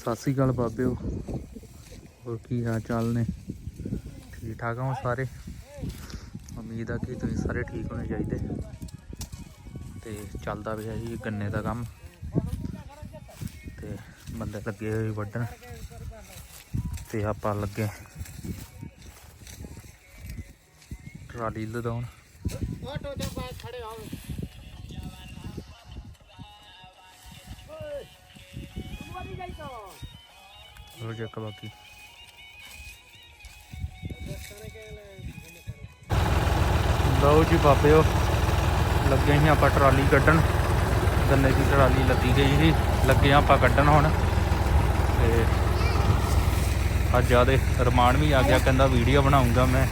ਸਤਿ ਸ੍ਰੀ ਅਕਾਲ ਬਾਬਿਓ। ਹੋਰ ਕੀ ਹਾਲ ਚਾਲ ਨੇ? ਠੀਕ ਠਾਕ ਹੋ ਸਾਰੇ? ਉਮੀਦ ਆ ਕਿ ਤੁਸੀਂ ਸਾਰੇ ਠੀਕ ਹੋਣੇ ਚਾਹੀਦੇ। ਤੇ ਚੱਲਦਾ ਪਿਆ ਜੀ ਗੰਨੇ ਦਾ ਕੰਮ। ਤੇ ਬੰਦੇ ਲੱਗੇ ਹੋਏ ਵੱਢਣ। ਤੇ ਆਪਾਂ ਲੱਗੇ ਟਰਾਲੀ ਲਦਾਉਣ ਆਟੋ ਦੇ ਬਾਹਰ ਖੜੇ ਹੋ ਹੋ ਜਾ ਬਾਕੀ? ਲਓ ਜੀ ਬਾਬਿਓ, ਲੱਗੇ ਸੀ ਆਪਾਂ ਟਰਾਲੀ ਕੱਢਣ। ਗੰਨੇ ਦੀ ਟਰਾਲੀ ਲੱਗੀ ਗਈ ਸੀ। ਲੱਗੇ ਆਪਾਂ ਕੱਢਣ ਹੁਣ। ਤੇ ਅੱਜ ਜਿਆਦੇ ਰਮਾਨ ਵੀ ਆ ਗਿਆ, ਕਹਿੰਦਾ ਵੀਡੀਓ ਬਣਾਉਂਗਾ ਮੈਂ।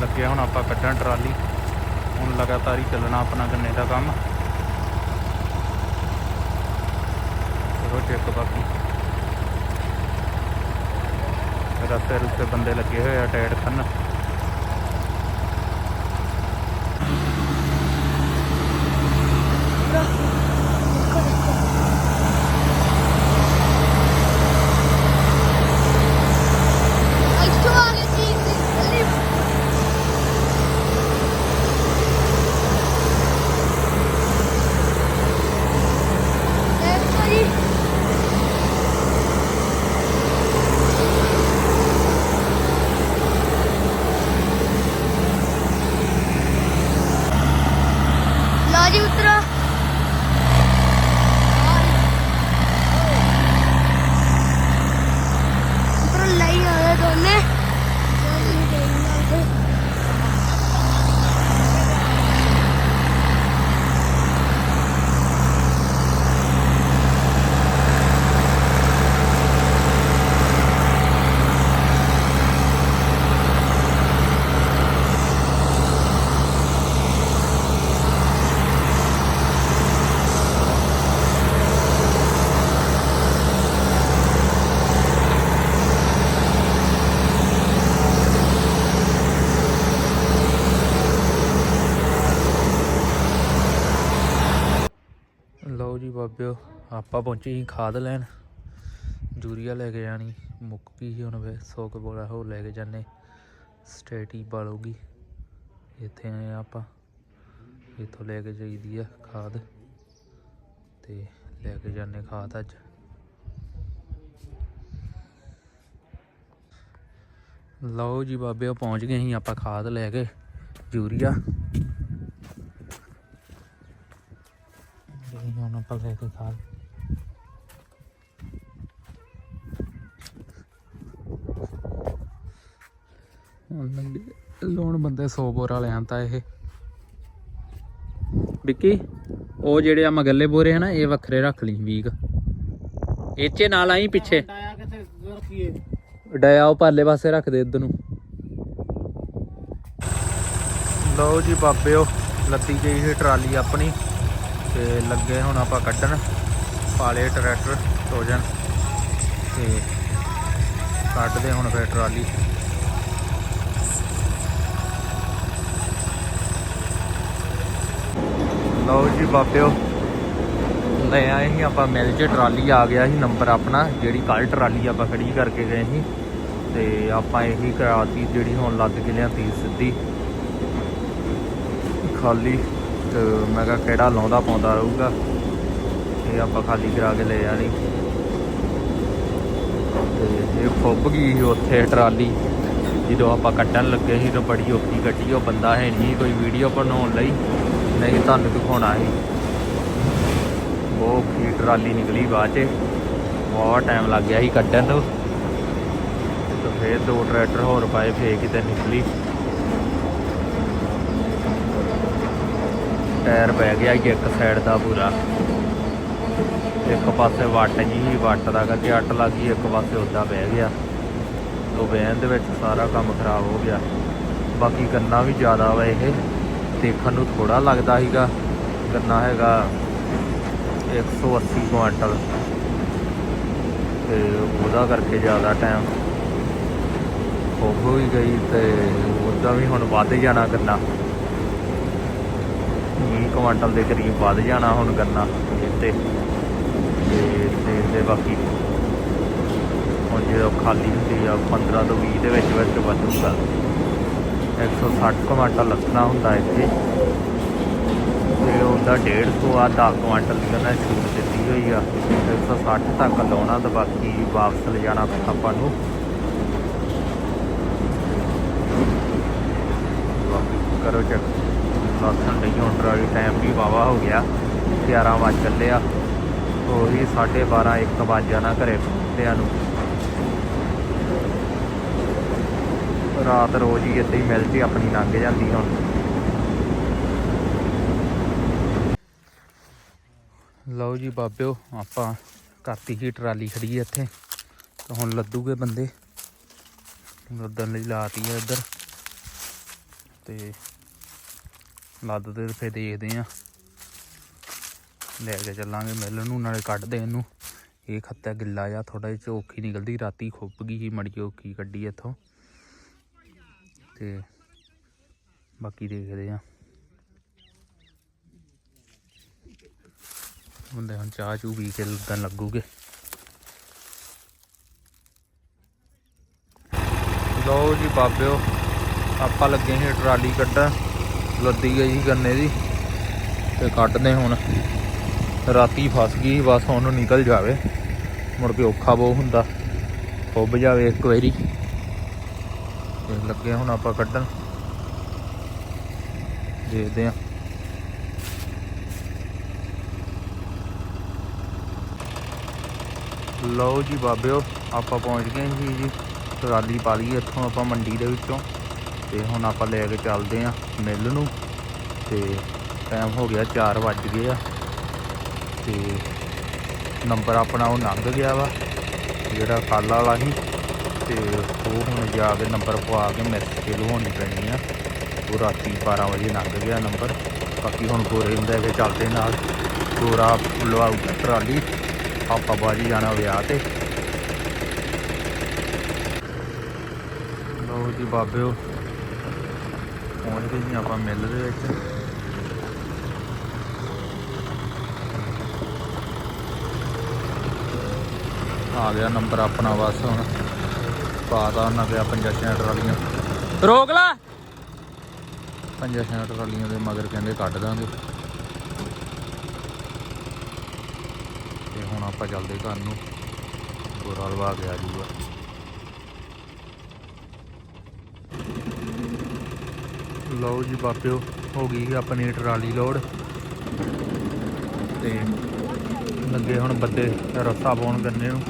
ਲੱਗਿਆ ਹੁਣ ਆਪਾਂ ਕੱਢਣ ਟਰਾਲੀ। ਹੁਣ ਲਗਾਤਾਰ ਹੀ ਚੱਲਣਾ ਆਪਣਾ ਗੰਨੇ ਦਾ ਕੰਮ। ਕਰੋ ਚੈੱਕ ਬਾਕੀ। ਰਸਤੇ ਰੁਸਤੇ ਬੰਦੇ ਲੱਗੇ ਹੋਏ ਆ ਟਾਇਰ ਖੰਨ ਇੱਥੋਂ ਆ ਗਏ ਸੀ ਦਿੱਲੀ ਦੇਖੋ ਜੀ ਲਓ ਜੀ ਮਿੱਤਰੋ ਮਿੱਤਰੋ ਲਈ ਆਏ ਦੋਨੇ ਲਓ ਆਪਾਂ ਪਹੁੰਚੇ ਸੀ ਖਾਦ ਲੈਣ। ਯੂਰੀਆ ਲੈ ਕੇ ਜਾਣੀ, ਮੁੱਕ ਗਈ ਸੀ ਹੁਣ ਵੇ 100 ਕੁ ਬੋਲਾ ਹੋ ਲੈ ਕੇ ਜਾਣੇ। ਸਟੇਟੀ ਬਾਲੂਗੀ। ਇੱਥੇ ਆਏ ਆਪਾਂ। ਇੱਥੋਂ ਲੈ ਕੇ ਜਾਈਦੀ ਆ ਖਾਦ ਤੇ ਲੈ ਕੇ ਜਾਣੇ ਖਾਦ ਅੱਜ। ਲਓ ਜੀ ਬਾਬੇ ਪਹੁੰਚ ਗਏ ਸੀ ਆਪਾਂ ਖਾਦ ਲੈ ਕੇ। ਯੂਰੀਆ ਖਾਦ। ਹੁਣ ਲੱਗੇ ਲੋਨ ਬੰਦੇ 100 ਬੋਰਾ ਲੈ ਆਂਦਾ ਇਹ। ਵਿੱਕੀ ਉਹ ਜਿਹੜੇ ਆ ਮਗੱਲੇ ਬੋਰੇ ਹਨ ਇਹ ਵੱਖਰੇ ਰੱਖ ਲਈ ਵੀਕ। ਇੱਚੇ ਨਾਲ ਆਈ ਪਿੱਛੇ। ਡਾਇਆ ਉਹ ਪਾਲੇ ਪਾਸੇ ਰੱਖ ਦੇ ਇਧਰ ਨੂੰ। ਲਓ ਜੀ ਬਾਬਿਓ ਲੱਤੀ ਗਈ ਸੀ ਟਰਾਲੀ ਆਪਣੀ। ਤੇ ਲੱਗੇ ਹੁਣ ਆਪਾਂ ਕੱਢਣ। ਪਾਲੇ ਟਰੈਕਟਰ, ਟੋਜਨ ਤੇ ਕੱਢਦੇ ਹੁਣ ਫੇਰ ਟਰਾਲੀ। ਲਓ ਜੀ ਬਾਬਿਓ ਲੈ ਆਏ ਸੀ ਆਪਾਂ ਮਿਲ ਚ ਟਰਾਲੀ ਆ ਗਿਆ ਸੀ, ਨੰਬਰ ਆਪਣਾ, ਜਿਹੜੀ ਕੱਲ ਟਰਾਲੀ ਆਪਾਂ ਖੜੀ ਕਰਕੇ ਗਏ ਸੀ। ਤੇ ਆਪਾਂ ਇਹੀ ਕਰਾਤੀ ਜਿਹੜੀ ਹੁਣ ਲੱਦ ਕੇ ਲਿਆਂਦੀ ਸਿੱਧੀ। ਖਾਲੀ। ਤੇ ਮੈਂ ਕਿਹਾ ਕਿਹੜਾ ਲਾਉਂਦਾ ਪਾਉਂਦਾ ਰਹੂਗਾ। ਇਹ ਆਪਾਂ ਖਾਲੀ ਕਰਾ ਕੇ ਲੈ ਜਾਣੀ ਤੇ ਇਹ ਫੁੱਬ ਗਈ ਸੀ ਉੱਥੇ ਟਰਾਲੀ। ਜਦੋਂ ਆਪਾਂ ਕੱਢਣ ਲੱਗੇ ਸੀ ਤਾਂ ਬੜੀ ਔਖੀ ਕੱਢੀ ਉਹ ਬੰਦਾ ਹੈ ਨਹੀਂ ਕੋਈ ਵੀਡੀਓ ਬਣਾਉਣ ਲਈ। ਨਹੀਂ ਤੁਹਾਨੂੰ ਦਿਖਾਉਣਾ ਸੀ। ਬਹੁਤ ਔਖੀ ਟਰਾਲੀ ਨਿਕਲੀ ਬਾਅਦ 'ਚ। ਬਹੁਤ ਟਾਈਮ ਲੱਗ ਗਿਆ ਸੀ ਕੱਢਣ ਨੂੰ। ਤੇ ਫੇਰ ਦੋ ਟਰੈਕਟਰ ਹੋਰ ਪਾਏ, ਫੇਰ ਕਿਤੇ ਨਿਕਲੀ। ਟਾਇਰ ਪੈ ਗਿਆ ਸੀ ਇੱਕ ਸਾਈਡ ਦਾ ਪੂਰਾ। ਇੱਕ ਪਾਸੇ ਵੱਟ ਜੀ ਸੀ ਵੱਟ ਦਾ ਕਰਕੇ ਅੱਟ ਲੱਗ ਗਈ, ਇੱਕ ਪਾਸੇ ਉੱਦਾਂ ਬਹਿ ਗਿਆ। ਉਹ ਬਹਿਣ ਦੇ ਵਿੱਚ ਸਾਰਾ ਕੰਮ ਖਰਾਬ ਹੋ ਗਿਆ। ਬਾਕੀ ਗੰਨਾ ਵੀ ਜ਼ਿਆਦਾ ਵਾ ਇਹ। ਦੇਖਣ ਨੂੰ ਥੋੜਾ ਲੱਗਦਾ ਸੀਗਾ। ਗੰਨਾ ਹੈਗਾ 180 ਕੁਆਂਟਲ। ਤੇ ਉਹਦਾ ਕਰਕੇ ਜ਼ਿਆਦਾ ਟਾਈਮ ਹੋ ਹੀ ਗਈ ਤੇ ਉਹਦਾ ਵੀ ਹੁਣ ਵੱਧ ਜਾਣਾ ਗੰਨਾ। 20 ਕੁਆਂਟਲ ਦੇ ਕਰੀਬ ਵੱਧ ਜਾਣਾ ਹੁਣ ਗੰਨਾ ਇੱਥੇ। ਤੇ ਦੇਖਦੇ ਬਾਕੀ ਹੁਣ ਜਦੋਂ ਖਾਲੀ ਹੁੰਦੀ ਆ 15 ਤੋਂ 20 ਦੇ ਵਿੱਚ ਵਿੱਚ ਵਧੂਗਾ। 160 ਕੁਆਂਟਲ ਲੱਥਣਾ ਹੁੰਦਾ ਇੱਥੇ। ਤੇ ਉਹਦਾ 150 ਆ 10 ਕੁਆਂਟਲ ਦੀ ਕਹਿੰਦਾ ਛੂਟ ਦਿੱਤੀ ਹੋਈ ਆ। 160 ਤੱਕ ਲਾਉਣਾ ਤੇ ਬਾਕੀ ਵਾਪਸ ਲਿਜਾਣਾ ਆਪਾਂ ਨੂੰ। ਬਾਕੀ ਕਰੋ ਚੈੱਕ ਲਾਸਣ ਲਈ ਹੁਣ ਟਰਾਲੀ ਟਾਈਮ ਵੀ ਵਾਵਾ ਹੋ ਗਿਆ। 11 ਵਜ ਚੱਲੇ ਆ। ਉਹੀ 12:30 1 ਵਜ ਜਾਣਾ ਘਰੇ ਪਹੁੰਚਦਿਆਂ ਨੂੰ। ਰਾਤ ਰੋਜ਼ ਹੀ ਇੱਥੇ ਹੀ ਮਿਲਦੀ ਆਪਣੀ ਲੰਘ ਜਾਂਦੀ ਹੁਣ। ਲਓ ਜੀ ਬਾਬਿਓ, ਆਪਾਂ ਕਰਤੀ ਜੀ ਟਰਾਲੀ ਖੜੀ ਹੈ ਇੱਥੇ। ਤਾਂ ਹੁਣ ਲੱਦੂਗੇ ਬੰਦੇ। ਲੱਦਣ ਲਈ ਲਾਤੀ ਹੈ ਇੱਧਰ। ਤੇ ਲੱਦ ਤੇ ਫਿਰ ਦੇਖਦੇ ਆ ਲੈ ਕੇ ਚੱਲਾਂਗੇ ਮਿਲਣ ਨੂੰ, ਨਾਲੇ ਕੱਢਦੇ ਇਹਨੂੰ। ਇਹ ਖੱਤਾ ਗਿੱਲਾ ਜਾਂ ਥੋੜਾ ਜਿਹਾ ਔਖੀ ਨਿਕਲਦੀ, ਰਾਤੀ ਖੁੱਪ ਗਈ ਸੀ, ਮੜੀ ਜਿਹੀ ਔਖੀ ਕੱਢੀ ਇੱਥੋਂ। ਤੇ ਬਾਕੀ ਦੇਖਦੇ ਆ ਬੰਦੇ ਹੁਣ ਚਾਹ ਚੂ ਪੀ ਕੇ ਲੱਦਣ ਲੱਗੂਗੇ। ਲਓ ਜੀ ਬਾਬਿਓ, ਆਪਾਂ ਲੱਗੇ ਸੀ ਟਰਾਲੀ ਕੱਢਣ। ਲੱਦੀ ਗਈ ਸੀ ਗੰਨੇ ਦੀ ਤੇ ਕੱਢਦੇ ਹੁਣ। ਰਾਤੀ ਫਸ ਗਈ, ਬਸ ਹੁਣ ਨਿਕਲ ਜਾਵੇ। ਮੁੜ ਕੇ ਔਖਾ ਬਹੁਤ ਹੁੰਦਾ, ਖੁੱਬ ਜਾਵੇ ਇੱਕ ਵਾਰੀ। ਤੇ ਲੱਗੇ ਹੁਣ ਆਪਾਂ ਕੱਢਣ। ਦੇਖਦੇ ਆ। ਲਓ ਜੀ ਬਾਬਿਓ, ਆਪਾਂ ਪਹੁੰਚ ਗਏ ਜੀ ਜੀ। ਟਰਾਲੀ ਪਾ ਲਈ ਇੱਥੋਂ ਆਪਾਂ ਮੰਡੀ ਦੇ ਵਿੱਚੋਂ। ਤੇ ਹੁਣ ਆਪਾਂ ਲੈ ਕੇ ਚੱਲਦੇ ਆ ਮਿੱਲ ਨੂੰ। ਤੇ ਟਾਈਮ ਹੋ ਗਿਆ 4 ਵੱਜ ਗਏ ਆ। ਤੇ ਨੰਬਰ ਆਪਣਾ ਉਹ ਲੰਘ ਗਿਆ ਵਾ, ਜਿਹੜਾ ਕੱਲ੍ਹ ਵਾਲਾ ਸੀ। ਤੇ ਉਹ ਹੁਣ ਜਾ ਕੇ ਨੰਬਰ ਪਵਾ ਕੇ ਮੈਸੇਜ ਲਵਾਉਣੀ ਪੈਣੀ ਆ। ਉਹ ਰਾਤੀ 12 ਵਜੇ ਲੰਘ ਗਿਆ ਨੰਬਰ ਬਾਕੀ ਹੁਣ ਗੋਰੇ ਨੂੰ ਲੈ ਚੱਲਦੇ ਨਾਲ। ਗੋਰਾ ਲਵਾਊਗਾ ਟਰਾਲੀ। ਆਪਾਂ ਬਾਜੀ ਜਾਣਾ ਵਿਆਹ ਤੇ। ਲਓ ਜੀ ਬਾਬਿਓ ਪਹੁੰਚ ਗਏ ਜੀ ਆਪਾਂ ਮਿਲ ਦੇ ਵਿੱਚ। ਆ ਗਿਆ ਨੰਬਰ ਆਪਣਾ ਬਸ ਹੁਣ। ਪਾਤਾ ਉਹਨਾਂ ਦੇ ਪੰਜਾਂ ਛੇ ਟਰਾਲੀਆਂ। ਰੋਕ ਲੈ। ਪੰਜਾਂ ਛੇ ਟਰਾਲੀਆਂ ਦੇ ਮਗਰ ਕਹਿੰਦੇ ਕੱਢ ਦਾਂਗੇ। ਤੇ ਹੁਣ ਆਪਾਂ ਚੱਲਦੇ ਘਰ ਨੂੰ। ਗੋਰਾ ਲਵਾ ਕੇ ਆ ਜੂਗਾ ਲਓ ਜੀ ਬਾਪਿਓ ਹੋ ਗਈ ਆਪਣੀ ਟਰਾਲੀ ਲੋਡ। ਤੇ ਲੱਗੇ ਹੁਣ ਬੱਦੇ ਰੱਸਾ ਪਾਉਣ ਗੰਨੇ ਨੂੰ।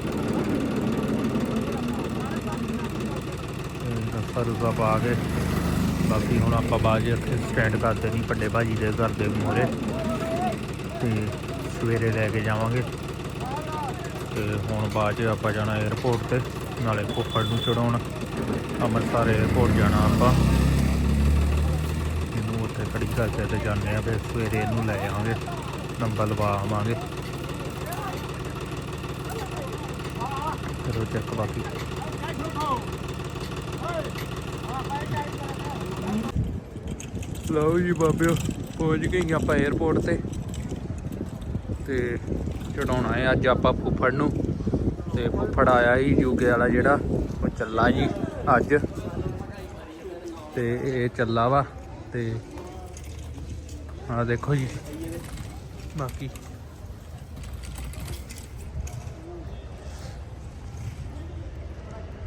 ਰੱਸਾ ਰੁਸਾ ਪਾ ਕੇ ਬਾਕੀ ਹੁਣ ਆਪਾਂ ਬਾਜੇ ਇੱਥੇ ਸਟੈਂਡ ਕਰ ਦੇਣੀ ਵੱਡੇ ਭਾਜੀ ਦੇ ਘਰ ਦੇ ਮੂਹਰੇ। ਤੇ ਸਵੇਰੇ ਲੈ ਕੇ ਜਾਵਾਂਗੇ। ਤੇ ਹੁਣ ਬਾਅਦ ਚ ਆਪਾਂ ਜਾਣਾ 에어ਪੋਰਟ ਤੇ, ਨਾਲੇ ਫੋਫੜ ਨੂੰ ਚੜਾਉਣ। ਅੰਮ੍ਰਿਤਸਰ 에어ਪੋਰਟ ਜਾਣਾ ਆਪਾਂ। ਖੜੀ ਕਰਕੇ ਤੇ ਜਾਂਦੇ ਆ, ਫਿਰ ਸਵੇਰੇ ਇਹਨੂੰ ਲੈ ਆਵਾਂਗੇ, ਨੰਬਰ ਲਵਾ ਆਵਾਂਗੇ। ਕਰੋ ਚੈੱਕ ਬਾਕੀ। ਲਓ ਜੀ ਬਾਬਿਓ, ਪਹੁੰਚ ਗਏ ਆਪਾਂ 에어ਪੋਰਟ ਤੇ। ਤੇ ਚੜਾਉਣਾ ਹੈ ਅੱਜ ਆਪਾਂ ਫੁੱਫੜ ਨੂੰ। ਤੇ ਫੁੱਫੜ ਆਇਆ ਸੀ ਯੂਕੇ ਵਾਲਾ ਜਿਹੜਾ, ਉਹ ਚੱਲਾ ਜੀ ਅੱਜ। ਤੇ ਇਹ ਚੱਲਾ ਵਾ, ਤੇ ਆ ਦੇਖੋ ਜੀ। ਬਾਕੀ।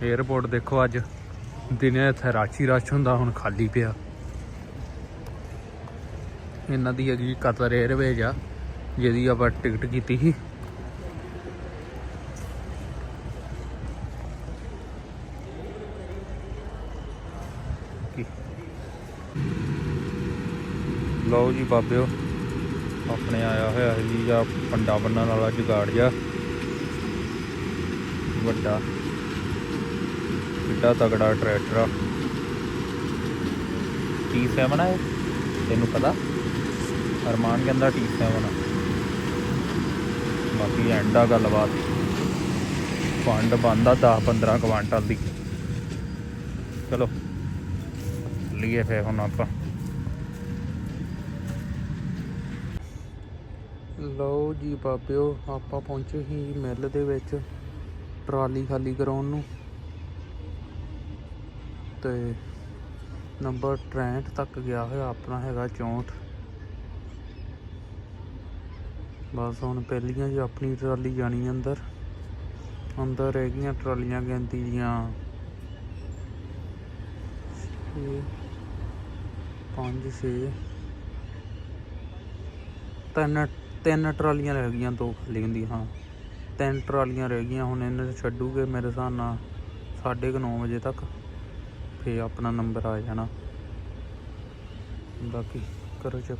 ਏਅਰਪੋਰਟ ਦੇਖੋ ਅੱਜ। ਦਿਨੇ ਇੱਥੇ ਰਾਚੀ ਰਸ਼ ਹੁੰਦਾ, ਹੁਣ ਖਾਲੀ ਪਿਆ। ਇਹਨਾਂ ਦੀ ਹੈਗੀ ਕਤਰ 에ਅਰਵੇਜ ਆ, ਜਿਹਦੀ ਆਪਾਂ ਟਿਕਟ ਕੀਤੀ ਸੀ। ਲਓ ਜੀ ਬਾਬਿਓ, ਆਪਣੇ ਆਇਆ ਹੋਇਆ ਹੈ ਜੀ ਆ ਪੰਡਾ ਬੰਨਣ ਵਾਲਾ ਜੁਗਾੜ ਜਾ ਵੱਡਾ, ਕਿੱਡਾ ਤਗੜਾ ਟਰੈਕਟਰ ਆ। T7 ਆ ਇਹ? ਤੈਨੂੰ ਪਤਾ? ਅਰਮਾਨ ਕਹਿੰਦਾ T7 ਆ। ਬਾਕੀ ਐਂਡ ਆ ਗੱਲਬਾਤ। ਫੰਡ ਬੰਦਾ 10 15 ਕੁਆਂਟਲ ਦੀ। ਚਲੋ, ਲਈਏ ਫੇ ਹੁਣ ਆਪਾਂ। ਲਓ ਜੀ ਬਾਬਿਓ, ਆਪਾਂ ਪਹੁੰਚੇ ਹੀ ਮਿੱਲ ਦੇ ਵਿੱਚ, ਟਰਾਲੀ ਖਾਲੀ ਕਰਾਉਣ ਨੂੰ। ਤੇ ਨੰਬਰ 63 ਤੱਕ ਗਿਆ ਹੋਇਆ, ਆਪਣਾ ਹੈਗਾ 64 ਬਸ ਹੁਣ ਪਹਿਲੀਆਂ ਜੀ ਆਪਣੀ ਟਰਾਲੀ ਜਾਣੀ ਅੰਦਰ। ਅੰਦਰ ਰਹਿ ਗਈਆਂ ਟਰਾਲੀਆਂ ਗਿਣਤੀ ਦੀਆਂ। ਛੇ, ਪੰਜ, ਛੇ। ਤਿੰਨ ਤਿੰਨ ਟਰਾਲੀਆਂ ਰਹਿ ਗਈਆਂ ਦੋ ਖਾਲੀ ਹੁੰਦੀਆਂ ਹਾਂ। ਤਿੰਨ ਟਰਾਲੀਆਂ ਰਹਿ ਗਈਆਂ, ਹੁਣ ਇਹਨਾਂ ਨੂੰ ਛੱਡੂਗੇ ਮੇਰੇ ਹਿਸਾਬ ਨਾਲ ਸਾਢੇ ਕੁ ਨੌ ਵਜੇ ਤੱਕ ਫੇ ਆਪਣਾ ਨੰਬਰ ਆ ਜਾਣਾ। ਬਾਕੀ ਕਰੋ ਚੈੱਕ।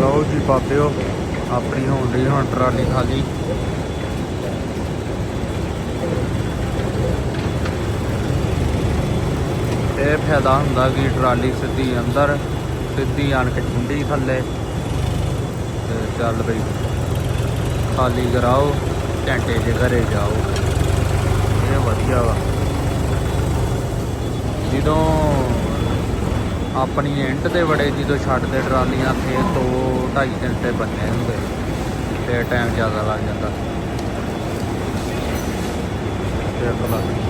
ਲਓ ਜੀ ਬਾਬਿਓ, ਆਪਣੀ ਹੋਣ ਰਹੀ ਹੁਣ ਟਰਾਲੀ ਖਾਲੀ। ਇਹ ਫਾਇਦਾ ਹੁੰਦਾ ਕਿ ਟਰਾਲੀ ਸਿੱਧੀ ਅੰਦਰ, ਸਿੱਧੀ ਆਣ ਕੇ ਠੰਡੀ ਥੱਲੇ। ਤੇ ਚੱਲ ਬਈ, ਖਾਲੀ ਕਰਾਓ, ਘੰਟੇ ਦੇ ਘਰੇ ਜਾਓ। ਇਹ ਵਧੀਆ ਵਾ। ਜਦੋਂ ਆਪਣੀ ਐਂਡ ਦੇ ਬੜੇ ਜਦੋਂ ਛੱਡਦੇ ਟਰਾਲੀਆਂ, ਫੇਰ ਦੋ 2.5 ਘੰਟੇ ਬੰਨੇ ਹੁੰਦੇ। ਤੇ ਟਾਈਮ ਜ਼ਿਆਦਾ ਲੱਗ ਜਾਂਦਾ। ਤੇ ਲੱਗ